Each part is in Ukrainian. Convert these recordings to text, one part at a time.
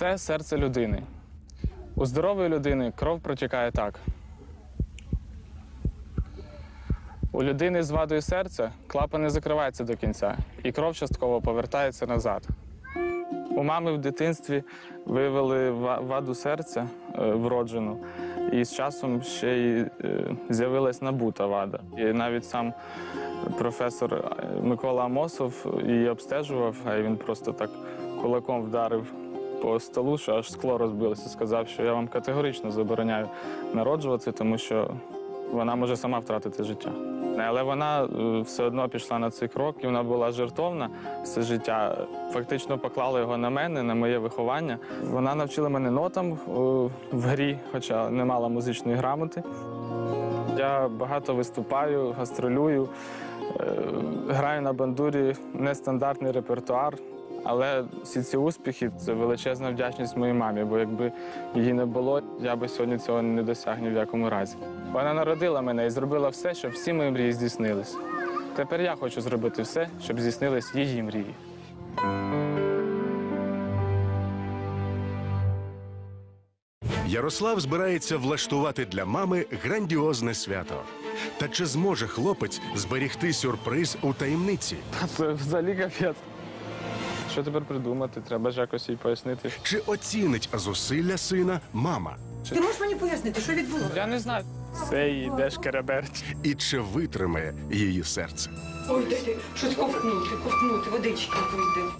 Це серце людини. У здорової людини кров протікає так. У людини з вадою серця клапан не закривається до кінця, і кров частково повертається назад. У мами в дитинстві виявили ваду серця е, вроджену, і з часом ще й е, з'явилась набута вада. І навіть сам професор е, Микола Амосов її обстежував, а він просто так кулаком вдарив по столу, що аж скло розбилося. Сказав, що я вам категорично забороняю народжувати, тому що вона може сама втратити життя. Але вона е, все одно пішла на цей крок, і вона була жертовна все життя. Фактично поклала його на мене, на моє виховання. Вона навчила мене нотам е, в грі, хоча не мала музичної грамоти. Я багато виступаю, гастролюю, е, граю на бандурі, нестандартний репертуар. Але всі ці успіхи це величезна вдячність моїй мамі, бо якби її не було, я би сьогодні цього не досяг ні в якому разі. Вона народила мене і зробила все, щоб всі мої мрії здійснились. Тепер я хочу зробити все, щоб здійснились її мрії. Ярослав збирається влаштувати для мами грандіозне свято. Та чи зможе хлопець зберігти сюрприз у таємниці? Це взагалі капець. Що тепер придумати? Треба ж якось їй пояснити. Чи оцінить зусилля сина мама? Ти можеш мені пояснити, що відбулося? Я не знаю. Все йдеш кереберть. І чи витримає її серце? Ой, дайте щось ковтнути, ковтнути, водички вийде.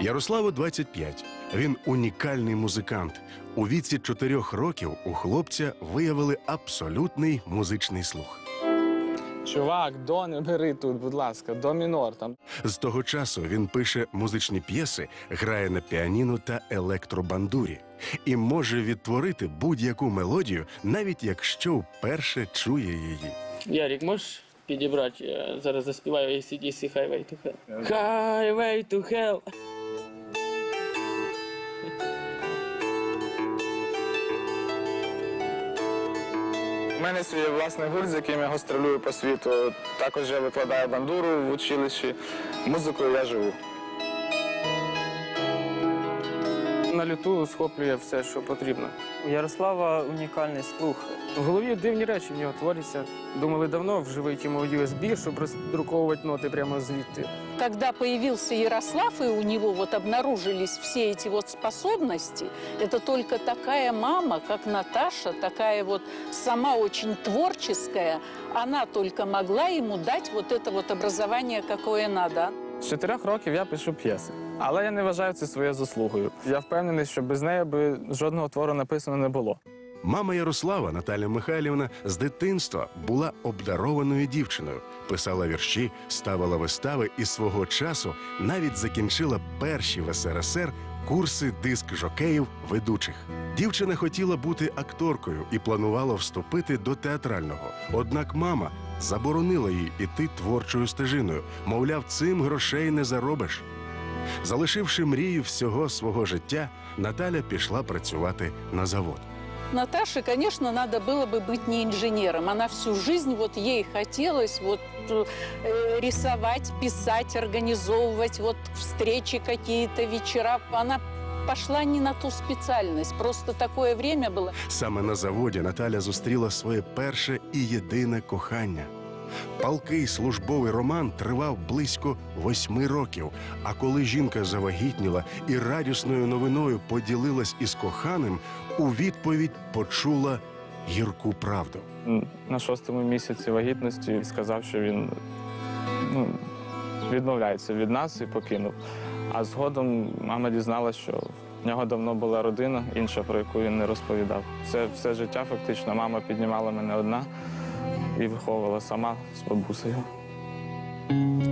Ярославу 25. Він унікальний музикант. У віці чотирьох років у хлопця виявили абсолютний музичний слух. Чувак, до не бери тут, будь ласка, до мінор там. З того часу він пише музичні п'єси, грає на піаніно та електробандурі і може відтворити будь-яку мелодію, навіть якщо вперше чує її. Ярік, можеш підібрати? Я зараз заспіваю ACDC Highway to Hell. Highway to Hell. У мене свій власний гурт, з яким я гастролюю по світу. Також я викладаю бандуру в училищі. Музикою я живу. На люту схоплює все, що потрібно. У Ярослава унікальний слух. В голові дивні речі в нього творяться. Думали давно вживити йому USB, щоб роздруковувати ноти прямо звідти. Когда появился Ярослав, и у него вот обнаружились все эти вот способности, это только такая мама, как Наташа, такая вот сама очень творческая, она только могла ему дать вот это вот образование, какое надо. З чотирьох років я пишу п'єси. Але я не вважаю це своєю заслугою. Я впевнений, що без неї би жодного твору написано не було. Мама Ярослава Наталя Михайлівна з дитинства була обдарованою дівчиною, писала вірші, ставила вистави і свого часу навіть закінчила перші в СРСР курси диск жокеїв ведучих. Дівчина хотіла бути акторкою і планувала вступити до театрального. Однак мама заборонила їй іти творчою стежиною. Мовляв, цим грошей не заробиш. Залишивши мрію всього свого життя, Наталя пішла працювати на завод. Наташе, конечно, надо было бы быть не инженером. Она всю жизнь, вот ей хотелось вот э, рисовать, писать, организовывать вот встречи какие-то, вечера. Она пошла не на ту специальность. Просто такое время было. Саме на заводі Наталя зустріла своє перше і єдине кохання. Палкий службовий роман тривав близько восьми років. А коли жінка завагітніла і радісною новиною поділилась із коханим, у відповідь почула гірку правду. На шостому місяці вагітності сказав, що він ну, відмовляється від нас і покинув. А згодом мама дізналася, що в нього давно була родина, інша, про яку він не розповідав. Це все життя фактично. Мама піднімала мене одна і виховувала сама з бабусею.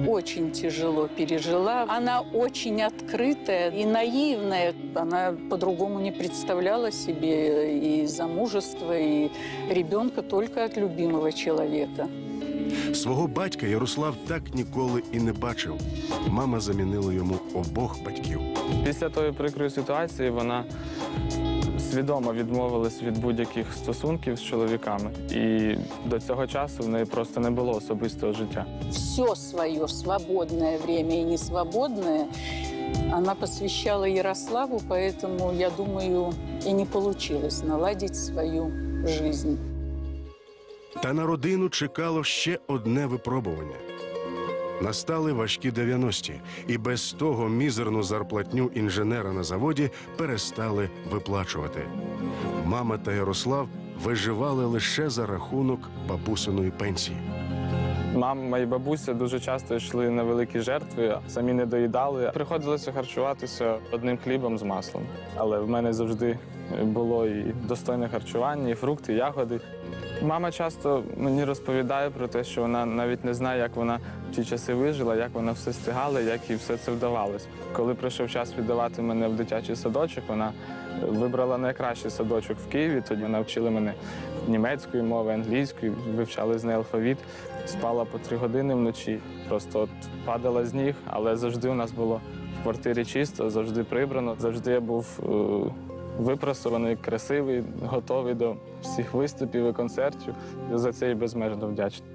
Очень тяжело пережила. Она очень открытая и наивная. Она по-другому не представляла себе и замужество, и ребенка только от любимого человека. Свого батька Ярослав так ніколи і не бачив. Мама замінила йому обох батьків. Після тої прикрої ситуації вона свідомо відмовилась від будь-яких стосунків з чоловіками. І до цього часу в неї просто не було особистого життя. Все свое свободное время и несвободное она посвящала Ярославу, поэтому, я думаю, и не получилось наладить свою жизнь. Та на родину чекало ще одне випробування. Настали важкі 90-ті, і без того мізерну зарплатню інженера на заводі перестали виплачувати. Мама та Ярослав виживали лише за рахунок бабусиної пенсії. Мама і бабуся дуже часто йшли на великі жертви, самі не доїдали. Приходилося харчуватися одним хлібом з маслом. Але в мене завжди було і достойне харчування, і фрукти, і ягоди. Мама часто мені розповідає про те, що вона навіть не знає, як вона в ті часи вижила, як вона все стигала, як їй все це вдавалось. Коли прийшов час віддавати мене в дитячий садочок, вона вибрала найкращий садочок в Києві. Тоді вона вчила мене німецької мови, англійської, вивчали з неї алфавіт, спала по три години вночі. Просто от падала з ніг, але завжди у нас було в квартирі чисто, завжди прибрано. Завжди я був е, випрасований, красивий, готовий до всіх виступів і концертів. За це і безмежно вдячний.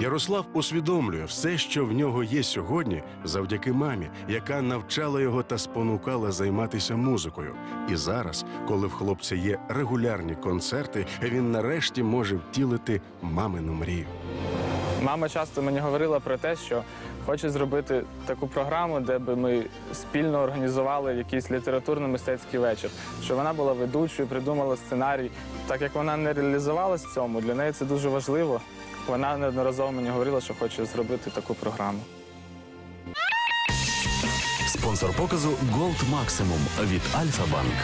Ярослав усвідомлює все, що в нього є сьогодні, завдяки мамі, яка навчала його та спонукала займатися музикою. І зараз, коли в хлопця є регулярні концерти, він нарешті може втілити мамину мрію. Мама часто мені говорила про те, що хоче зробити таку програму, де би ми спільно організували якийсь літературно-мистецький вечір. Що вона була ведучою, придумала сценарій. Так як вона не реалізувалась в цьому, для неї це дуже важливо. Вона неодноразово мені говорила, що хоче зробити таку програму. Спонсор показу Gold Maximum від Альфа Банк.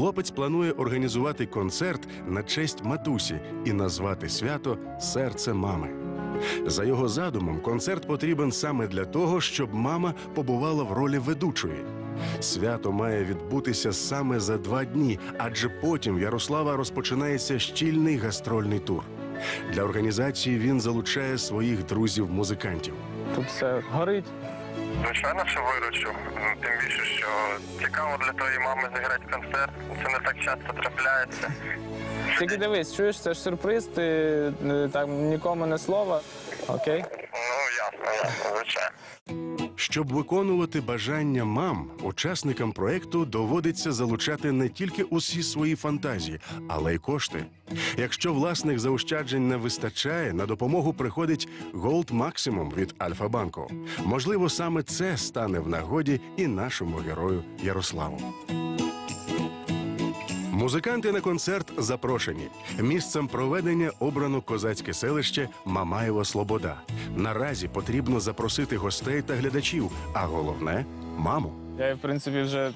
Хлопець планує організувати концерт на честь матусі і назвати свято Серце мами. За його задумом, концерт потрібен саме для того, щоб мама побувала в ролі ведучої. Свято має відбутися саме за два дні, адже потім в Ярослава розпочинається щільний гастрольний тур. Для організації він залучає своїх друзів-музикантів. Тут все горить. Звичайно, що виручу. Ну, Тим більше, що цікаво для твоєї мами зіграти концерт. Це не так часто трапляється. Тільки дивись, чуєш, це ж сюрприз, ти е, там нікому не слова. Окей? Ну, ясно, ясно, звичайно. Щоб виконувати бажання мам, учасникам проекту доводиться залучати не тільки усі свої фантазії, але й кошти. Якщо власних заощаджень не вистачає, на допомогу приходить Gold Maximum від Альфа-банку. Можливо, саме це стане в нагоді і нашому герою Ярославу. Музиканти на концерт запрошені. Місцем проведення обрано козацьке селище Мамаєва Слобода. Наразі потрібно запросити гостей та глядачів, а головне маму. Я, в принципі, вже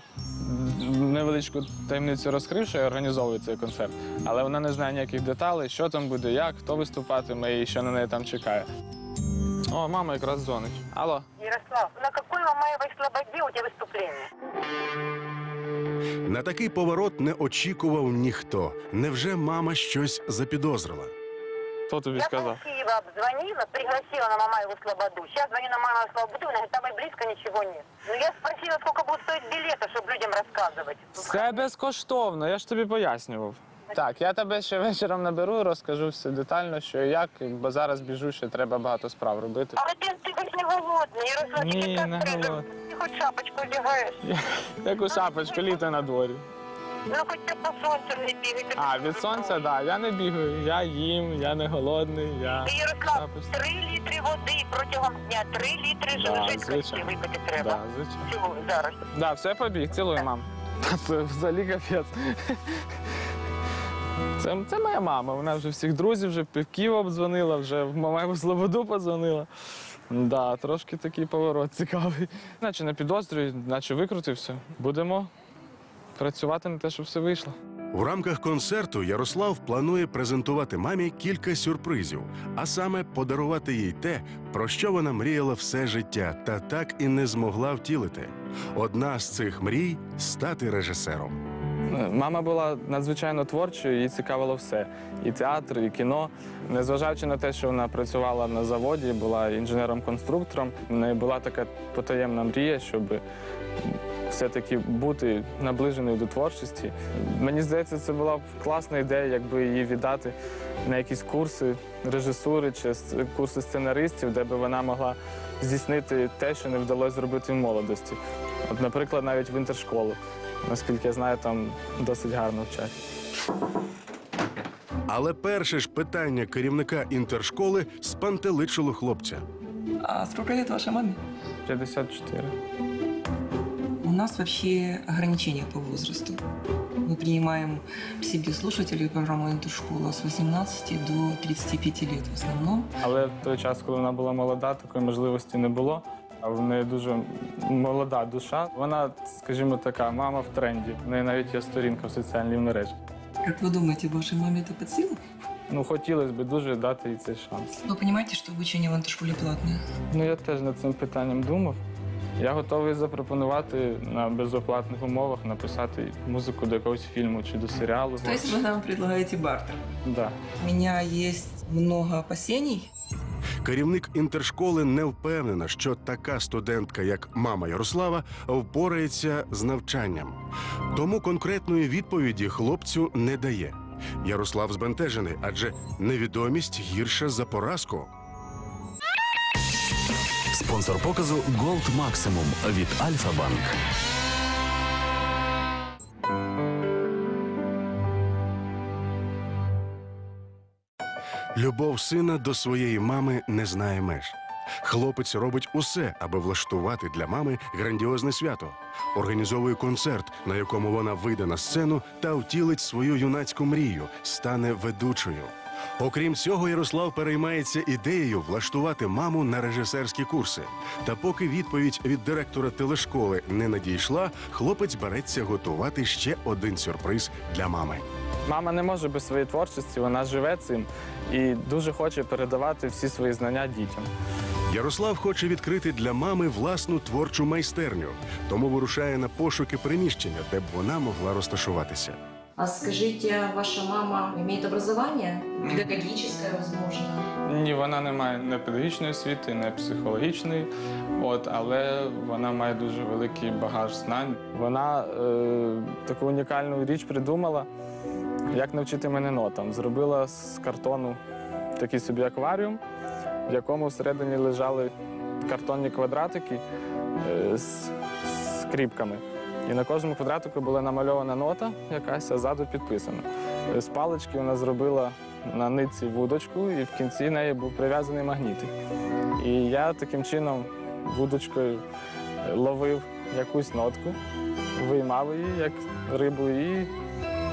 невеличку таємницю розкрив, що я організовую цей концерт, але вона не знає ніяких деталей, що там буде, як, хто виступатиме і що на неї там чекає. О, мама якраз дзвонить. Алло. Ярослав, на какой Мамаевой слободе у тебя выступление? На такий поворот не очікував ніхто. Невже мама щось запідозрила? Хто тобі Я сказав? пол Киева обзвонила, пригласила на Мамаеву слободу. Сейчас звоню на Мамаеву слободу, она говорит, там и близко ничего нет. Ну, я спросила, сколько будут стоить билеты, чтобы людям рассказывать. Це безкоштовно, я ж тобі пояснював. Так, я тебе ще вечором наберу, розкажу все детально, що і як, бо зараз біжу, ще треба багато справ робити. Але ти, ти хоч не голодний, Ярослав, Ні, тільки так не треба. голодний. Ти хоч шапочку одягаєш. Яку шапочку, літо на дворі. Ну, хоч ти по сонцю не бігай. ти А, від сонця, так, да, я не бігаю, я їм, я не голодний, я. Ти, Ярослав, шапочку. три літри води протягом дня, три літри Да, жидкості звичайно. випити треба. Да, звичайно. Цього зараз. Да, все, побіг, цілуй, мам. Та Це взагалі капець. Це, це моя мама. Вона вже всіх друзів, вже півків обдзвонила, вже в маму Слободу подзвонила. Да, трошки такий поворот цікавий. Наче не підозрюю, наче викрутився. Будемо працювати на те, щоб все вийшло. В рамках концерту Ярослав планує презентувати мамі кілька сюрпризів, а саме подарувати їй те, про що вона мріяла все життя, та так і не змогла втілити. Одна з цих мрій стати режисером. Мама була надзвичайно творчою, їй цікавило все. І театр, і кіно. Незважаючи на те, що вона працювала на заводі, була інженером-конструктором, в неї була така потаємна мрія, щоб все-таки бути наближеною до творчості. Мені здається, це була б класна ідея, якби її віддати на якісь курси режисури чи курси сценаристів, де би вона могла здійснити те, що не вдалося зробити в молодості. От, наприклад, навіть в інтершколу. Наскільки я знаю, там досить гарно вчать. Але перше ж питання керівника інтершколи спантеличило хлопця. А сколько лет вашей маме? 54. У нас вообще ограничения по возрасту. Мы принимаем к себе слушателей программы «Интершкола» с 18 до 35 лет в основном. Але в той час, коли вона була молода, такої можливості не було А в неї дуже молода душа. Вона, скажімо, така мама в тренді. В неї навіть є сторінка в соціальній мережі. Как вы думаете, вашей маме это под силу? Ну, хотілося б дуже дати їй цей шанс. Вы понимаете, что обучение в интершколе платное? Ну, я теж над цим питанням думав. Я готовий запропонувати на безоплатних умовах написати музику до якогось фільму чи до серіалу. То есть вы нам предлагаете бартер? Да. У меня есть много опасений. Керівник інтершколи не впевнена, що така студентка, як мама Ярослава, впорається з навчанням. Тому конкретної відповіді хлопцю не дає. Ярослав збентежений, адже невідомість гірша за поразку. Спонсор показу Gold Maximum від Альфа Банк. Любов сина до своєї мами не знає меж. Хлопець робить усе, аби влаштувати для мами грандіозне свято. Організовує концерт, на якому вона вийде на сцену та втілить свою юнацьку мрію, стане ведучою. Окрім цього, Ярослав переймається ідеєю влаштувати маму на режисерські курси. Та поки відповідь від директора телешколи не надійшла, хлопець береться готувати ще один сюрприз для мами. Мама не може без своєї творчості, вона живе цим і дуже хоче передавати всі свої знання дітям. Ярослав хоче відкрити для мами власну творчу майстерню, тому вирушає на пошуки приміщення, де б вона могла розташуватися. А скажите, ваша мама имеет образование? Педагогическое, возможно? Ні, вона не має не педагогічної освіти, не психологічної, от, але вона має дуже великий багаж знань. Вона е, таку унікальну річ придумала, як навчити мене нотам. Зробила з картону такий собі акваріум, в якому всередині лежали картонні квадратики е, з, скріпками. І на кожному квадратику була намальована нота якась, а ззаду підписана. Е, З палички вона зробила на нитці вудочку, і в кінці неї був прив'язаний магнітик. І я таким чином вудочкою е, ловив якусь нотку, виймав її як рибу і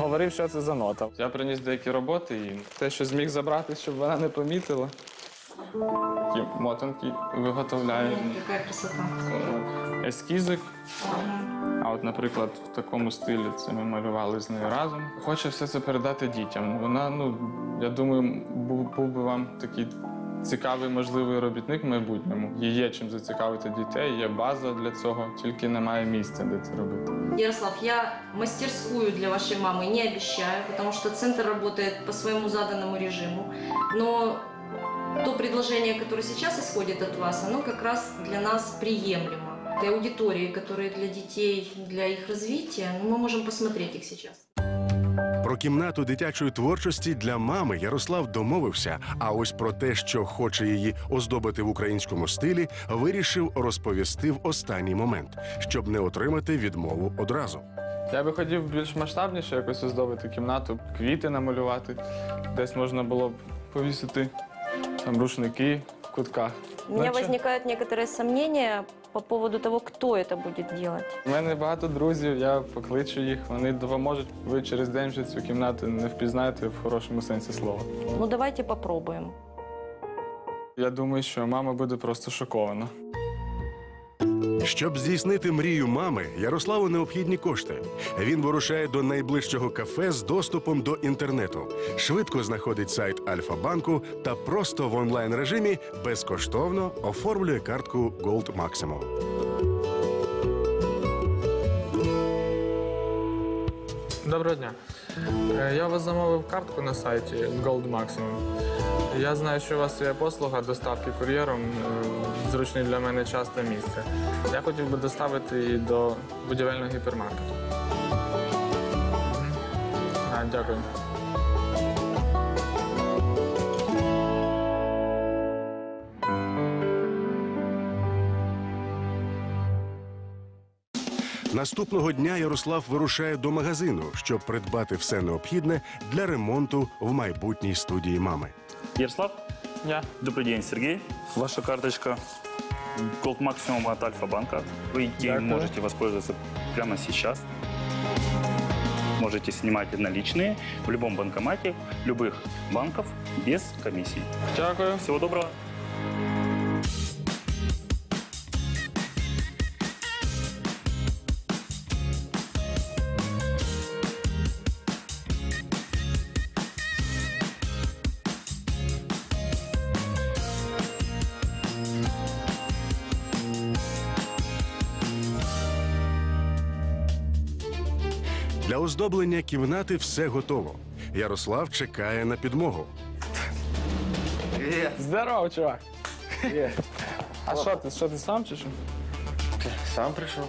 говорив, що це за нота. Я приніс деякі роботи і те, що зміг забрати, щоб вона не помітила. Такі мотанки виготовляю. Какая красота. Ескізик. А от, наприклад, в такому стилі це ми малювали з нею разом. Хоче все це передати дітям. Вона, ну, я думаю, був, був би вам такий цікавий, можливий робітник в майбутньому. Їй Є чим зацікавити дітей, є база для цього, тільки немає місця, де це робити. Ярослав, я мастерскую для вашей мамы не обещаю, потому что центр работает по своему заданному режиму. Но то предложение, которое сейчас исходит от вас, оно как раз для нас приемлемо. Для аудитории, которые для детей, для их развития, ну, мы можем посмотреть их сейчас. Про кімнату дитячої творчості для мами Ярослав домовився. А ось про те, що хоче її оздобити в українському стилі, вирішив розповісти в останній момент, щоб не отримати відмову одразу. Я би хотів більш масштабніше якось оздобити кімнату, квіти намалювати. Десь можна було б повісити там рушники в кутках. У меня Значит- возникают некоторые сомнения по поводу того, кто это будет делать. У мене багато друзів, я покличу їх, вони допоможуть. Ви через день вже цю кімнату не впізнаєте в хорошому сенсі слова. Ну, давайте попробуем. Я думаю, що мама буде просто шокована. Щоб здійснити мрію мами, Ярославу необхідні кошти. Він вирушає до найближчого кафе з доступом до інтернету, швидко знаходить сайт Альфа-банку та просто в онлайн режимі безкоштовно оформлює картку Gold Maximum. Доброго дня. Е, Я вас замовив картку на сайті Gold Maximum. Я знаю, що у вас є послуга доставки кур'єром е, зручний для мене час та місце. Я хотів би доставити її до будівельного гіпермаркету. А, дякую. Наступного дня Ярослав вирушає до магазину, щоб придбати все необхідне для ремонту в майбутній студії мами. Ярослав, Я. добрый день, Сергей. Ваша карточка Gold Maximum от Альфа-банка. Вы ей Дякую. можете воспользоваться прямо сейчас. Можете снимать наличные в любом банкомате любых банков без комиссий. Дякую. Всего доброго. Оздоблення кімнати все готово. Ярослав чекає на підмогу. Здорово, чувак. А що ти? Що ти сам чи що? Сам прийшов.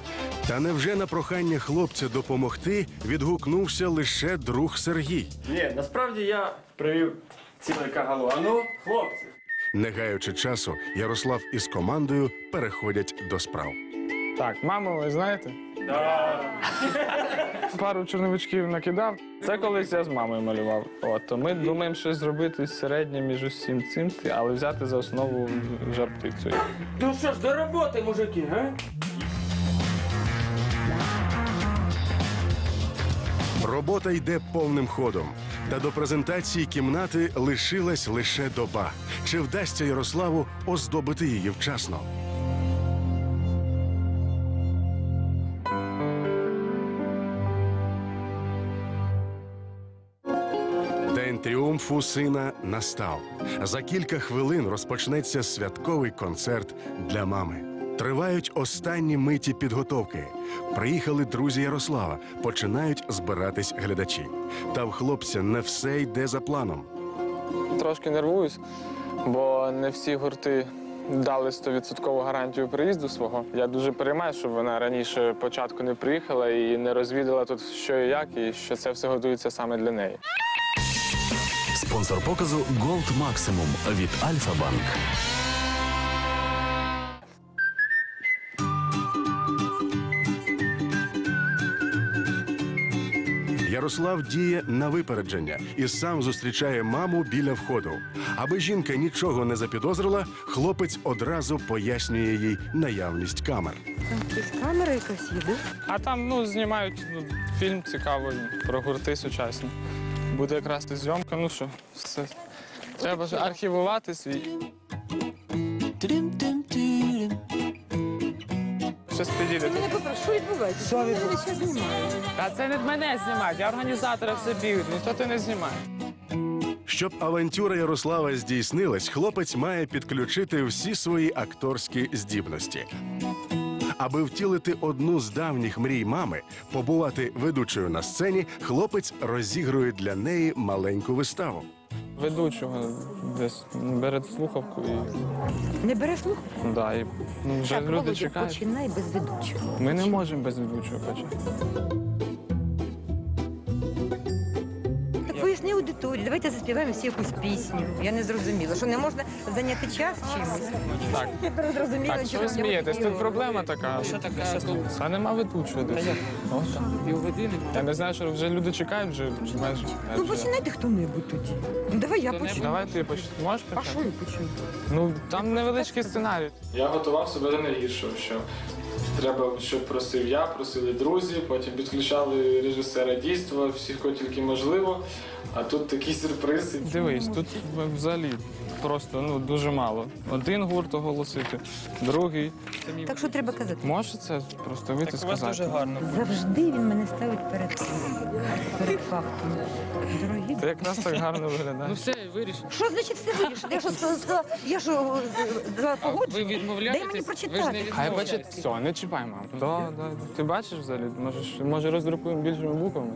Та невже на прохання хлопця допомогти відгукнувся лише друг Сергій. Ні, насправді я привів цілий кагалу. А ну, хлопці. Не гаючи часу, Ярослав із командою переходять до справ. Так, маму, ви знаєте? Пару чорновичків накидав. Це колись я з мамою малював. От, то ми думаємо щось зробити середнє між усім цим, але взяти за основу жар птицю. Ну що ж, до роботи, мужики, га? Робота йде повним ходом. Та до презентації кімнати лишилась лише доба. Чи вдасться Ярославу оздобити її вчасно? Тріумфу сина настав. За кілька хвилин розпочнеться святковий концерт для мами. Тривають останні миті підготовки. Приїхали друзі Ярослава, починають збиратись глядачі. Та в хлопця не все йде за планом. Трошки нервуюсь, бо не всі гурти дали 100% гарантію приїзду свого. Я дуже переймаю, щоб вона раніше початку не приїхала і не розвідала тут що і як, і що це все готується саме для неї. Спонсор показу Gold Maximum від Альфа Банк. Ярослав діє на випередження і сам зустрічає маму біля входу. Аби жінка нічого не запідозрила, хлопець одразу пояснює їй наявність камер. Камера якась є, А там ну, знімають ну, фільм цікавий про гурти сучасні. Буде якраз і зйомка, ну що, все. Треба ж архівувати свій. Щось підійде. Що відбувається? Що відбувається? Та це не мене знімають, я організатора все бігають, ніхто ти не знімає. Щоб авантюра Ярослава здійснилась, хлопець має підключити всі свої акторські здібності. Аби втілити одну з давніх мрій мами, побувати ведучою на сцені, хлопець розігрує для неї маленьку виставу. Ведучого десь бере слухавку і. Не бере слух? Да, і ну, вже люди чекають. починай без ведучого. Ми не можемо без ведучого почати. Так аудиторії, давайте заспіваємо всі якусь пісню. Я не зрозуміла, що не можна зайняти час чимось. Так. Я не зрозуміла, Так, що ви смієтесь? Тут проблема така. Що така? Це нема ведучого десь. От так. Півгодини. Я не знаю, що вже люди чекають вже майже. Ну починайте хто-небудь тоді. Ну давай я почну. Давай ти поч... можеш А що я почну? Ну там невеличкий сценарій. Я готував себе до найгіршого, що Треба, щоб просив я, просили друзі, потім підключали режисера дійства, всіх, кого тільки можливо. А тут такі сюрпризи. Дивись, тут взагалі просто ну дуже мало. Один гурт оголосити, другий. Так що треба казати? Може це просто вийти сказати? гарно. Завжди він мене ставить перед, перед фактом. Дорогі. Ти якраз так гарно виглядаєш. Ну все, виріш. Що значить все вирішити? Я що сказала? Я що погоджу? Ви відмовляєтесь? Дай мені прочитати. Хай відмовляєтесь. бачить, все, не чіпай. Да, да. Ти бачиш взагалі? Може, може роздрукуємо більшими буквами?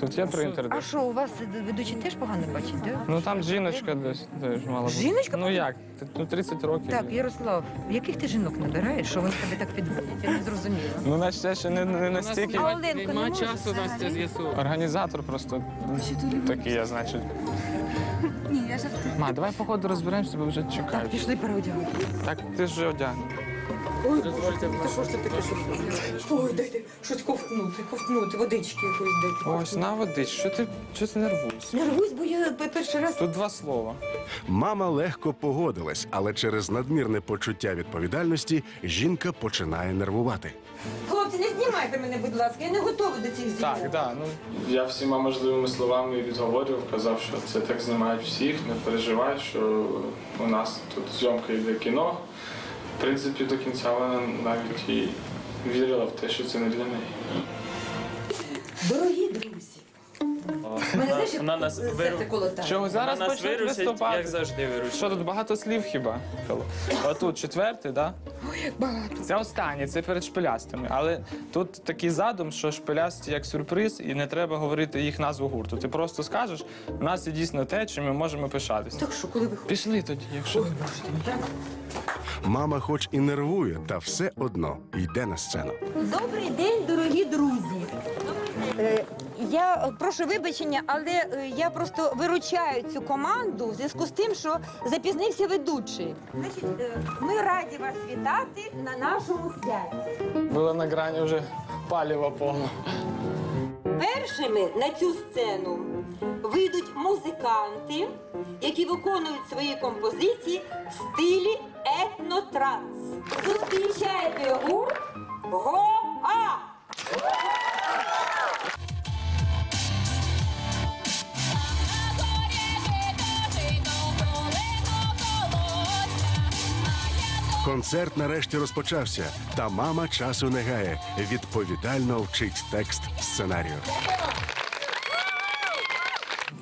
Тут є принтер. А десь. що, у вас ведучий теж погано бачить, так? Ну там жіночка десь теж мала бути. Жіночка? Ну як? Ти- Ну 30 років. Так, Ярослав, яких ти жінок набираєш, що вони тебе так підводять? Я не зрозуміла. Ну, наче я ще не, не настільки. А Оленко не нема може часу нас це з'ясувати. Організатор просто такий, я, значить. Ні, я жартую. Ма, давай походу розберемося, бо вже Так, чекають. пішли переодягати. Так, ти ж вже одягнений. Дозвольте. Що ж це таке? Ой, дайте щось ковтнути, ковтнути, водички якоїсь дайте. Ось на води, що ти, що ти нервуєшся? Нервуюсь, бо я пе- перший раз Тут два слова. Мама легко погодилась, але через надмірне почуття відповідальності жінка починає нервувати. Хлопці, не знімайте мене, будь ласка, я не готова до цих зйомок. Так, так. Ну я всіма можливими словами відговорював, казав, що це так знімають всіх, не переживай, що у нас тут зйомка йде кіно. В принципі, до кінця вона навіть і вірила в те, що це не для неї. Мене знаєш, як Вона нас серце виру- колотає. Чого зараз нас почнуть виступати? як завжди виручить. Що тут багато слів хіба? Отут четвертий, так? Багато. Це останнє, це перед шпилястими. Але тут такий задум, що шпилясті як сюрприз, і не треба говорити їх назву гурту. Ти просто скажеш, у нас є дійсно те, чим ми можемо пишатися. Так що, коли ви хочете? Пішли тоді, якщо. Мама, хоч і нервує, та все одно йде на сцену. Добрий день, дорогі друзі. Е, Я е, прошу вибачення, але е, я просто виручаю цю команду в зв'язку з тим, що запізнився ведучий. Значить, е, ми раді вас вітати на нашому святі. Було на грані вже паліва повно. Першими на цю сцену вийдуть музиканти, які виконують свої композиції в стилі етнотранс. Зустрічайте гурт Гоа! Концерт нарешті розпочався, та мама часу не гає. Відповідально вчить текст сценарію.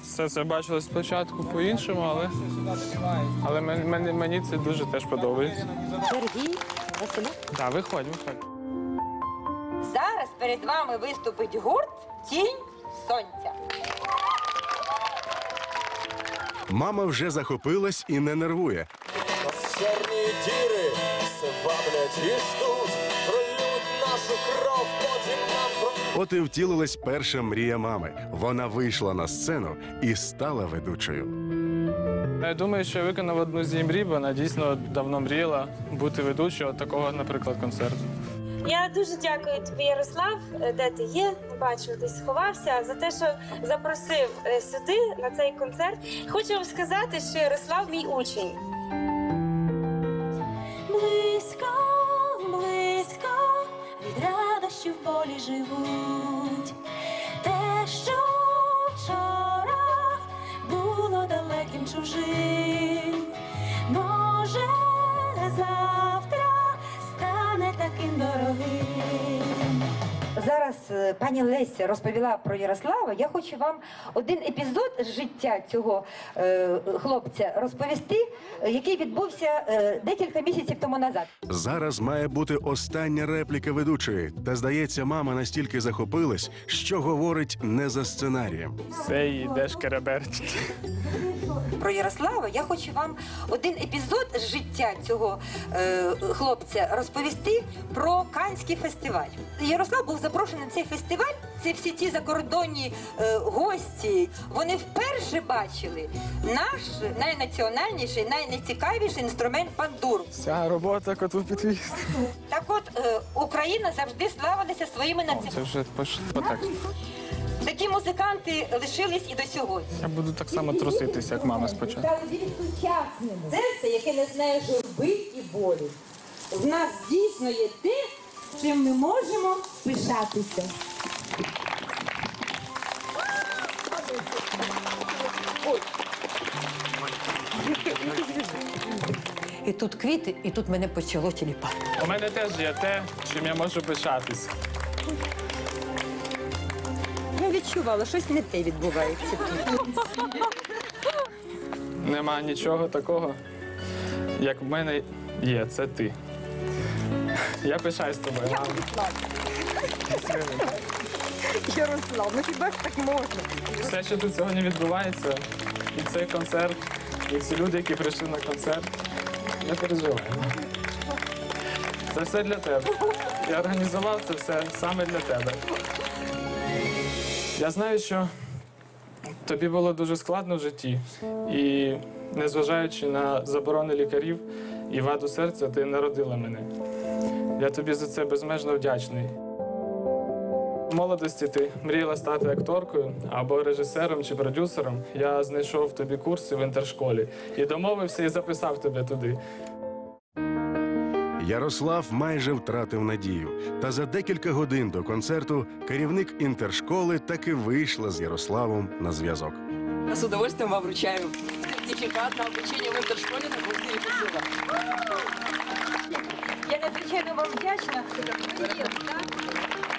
Все це бачилось спочатку по-іншому, але, але мен- мені, мені це дуже теж подобається. Сергій. Так, виходь, виходь. Зараз перед вами виступить гурт Тінь Сонця. Мама вже захопилась і не нервує. Чорні діри все ваблять і ждуть, прольють нашу кров, потім нам. От і втілилась перша мрія мами. Вона вийшла на сцену і стала ведучою. Я думаю, що я виконав одну з її мрій, бо вона дійсно давно мріяла бути ведучою такого, наприклад, концерту. Я дуже дякую тобі, Ярослав, де ти є. Не бачу, десь сховався за те, що запросив е, сюди на цей концерт. Хочу вам сказати, що Ярослав мій учень. Живуть. Те, що вчора було далеким чужим, може завтра стане таким дорогим. Зараз е, пані Леся розповіла про Ярослава. Я хочу вам один епізод з життя цього е, хлопця розповісти, який відбувся е, декілька місяців тому назад. Зараз має бути остання репліка ведучої. Та здається, мама настільки захопилась, що говорить не за сценарієм. Все, йдеш кереберть. Про Ярослава я хочу вам один епізод з життя цього е, хлопця розповісти про Канський фестиваль. Ярослав був запрошений на цей фестиваль. Це всі ті закордонні е, гості. Вони вперше бачили наш найнаціональніший, найнецікавіший інструмент пандуру. Вся робота коту підвіз. Так от е, Україна завжди славилася своїми Це національними. вже пошло так. Такі музиканти лишились і до сьогодні. Я буду так само труситися, як мама спочатку. Та від сучасному серце, яке не знає журби і болі. В нас дійсно є те, цим ми можемо пишатися. І тут квіти, і тут мене почало тіліпати. У мене теж є те, чим я можу пишатись. Я відчувала, щось не те відбувається тут. Нема нічого такого, як в мене є, це ти. Я пишаюсь тобою. мама. Ярослав, ну хіба ж так можна? Все, що тут сьогодні відбувається, і цей концерт, і ці люди, які прийшли на концерт, не переживай. Це все для тебе. Я організував це все саме для тебе. Я знаю, що тобі було дуже складно в житті, і незважаючи на заборони лікарів і ваду серця, ти народила мене. Я тобі за це безмежно вдячний. В молодості ти мріяла стати акторкою або режисером чи продюсером. Я знайшов тобі курси в інтершколі і домовився і записав тебе туди. Ярослав майже втратив надію. Та за декілька годин до концерту керівник інтершколи таки вийшла з Ярославом на зв'язок. Я с удовольствием вам вручаю сертификат на обучение в интершколе на курсе режиссера. Я надзвичайно вам вдячна.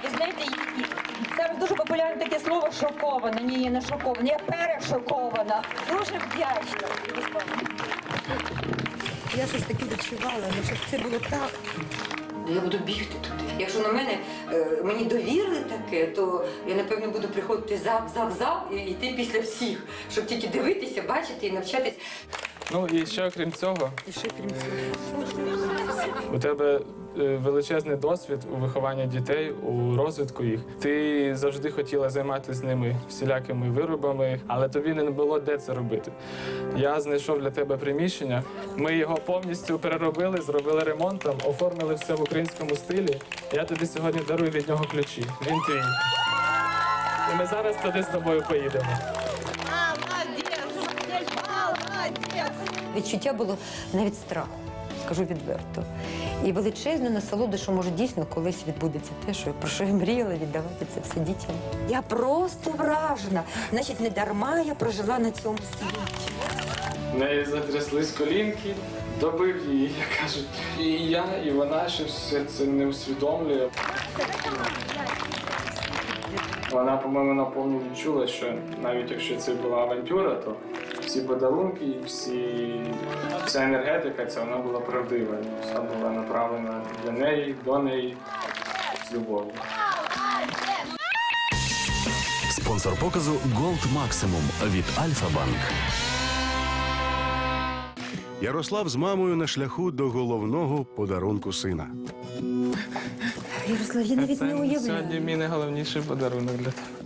Ви знаєте, зараз дуже популярне таке слово шокована. Ні, я не шокована, я перешокована. Дуже вдячна. Я щось таке відчувала, ну щоб це було так. Я буду бігти туди. Якщо на мене е, мені довірили таке, то я напевно буду приходити зав, зав, зав і йти після всіх, щоб тільки дивитися, бачити і навчатись. Ну і ще окрім цього, І ще крім цього. у тебе величезний досвід у вихованні дітей, у розвитку їх. Ти завжди хотіла займатися з ними всілякими виробами, але тобі не було де це робити. Я знайшов для тебе приміщення. Ми його повністю переробили, зробили ремонтом, оформили все в українському стилі. Я тобі сьогодні дарую від нього ключі. Він твій. І ми зараз туди з тобою поїдемо. Відчуття було навіть страху, скажу відверто. І величезну насолоду, що може дійсно колись відбудеться те, що про що я мріяла віддавати це все дітям. Я просто вражена. Значить, не дарма я прожила на цьому світі. В неї затряслись колінки, добив її, як кажуть. І я, і вона ще все це не усвідомлює. Вона, по-моєму, наповну відчула, що навіть якщо це була авантюра, то всі подарунки, і всі, вся енергетика, це вона була правдива. Вся була направлена для неї, до неї з любов'ю. Спонсор показу Gold Maximum від Альфа Банк. Ярослав з мамою на шляху до головного подарунку сина. Ярослав, я навіть це не сьогодні мій найголовніший подарунок для тебе.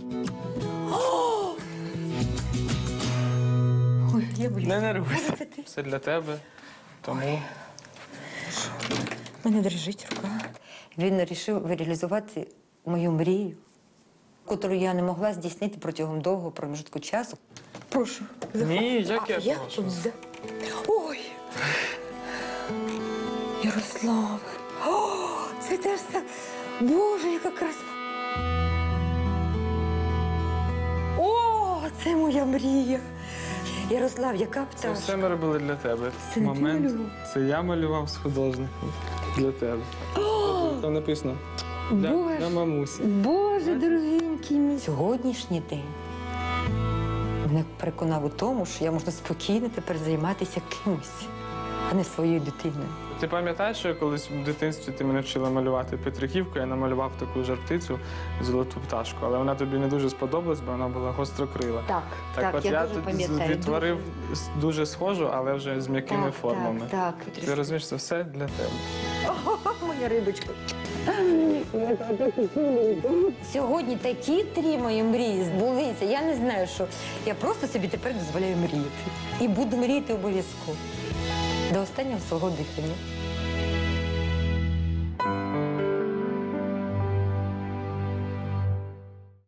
Не нервуйся. Це ти. Все для тебе. Тому Мене дрижить рука. Він вирішив реалізувати мою мрію, яку я не могла здійснити протягом довгого проміжку часу. Прошу. Ні, як я прошу? за- Ой! Ярослав! О, це теж так. Боже, яка краса! О, це моя мрія! Ярослав, яка Це пташка? все ми робили для тебе. Це не ти малював? Це я малював з художником для тебе. Там написано для, Боже. для мамусі. Боже, дорогенький мій. Сьогоднішній день мене переконав у тому, що я можу спокійно тепер займатися кимось, а не своєю дитиною. Ти пам'ятаєш, що колись в дитинстві ти мене вчила малювати Петриківку, я намалював таку жарптицю, золоту пташку, але вона тобі не дуже сподобалась, бо вона була гострокрила. Так, Так, так, от я я, дуже тут відтворив с- дуже схожу, але вже з м'якими Так, формами. так, Ти так. розумієш, це все для тебе. Моя рибочка. Сьогодні такі три мої мрії збулися. Я не знаю, що я просто собі тепер дозволяю мріяти. І буду мріяти обов'язково. До останнього свого дихання.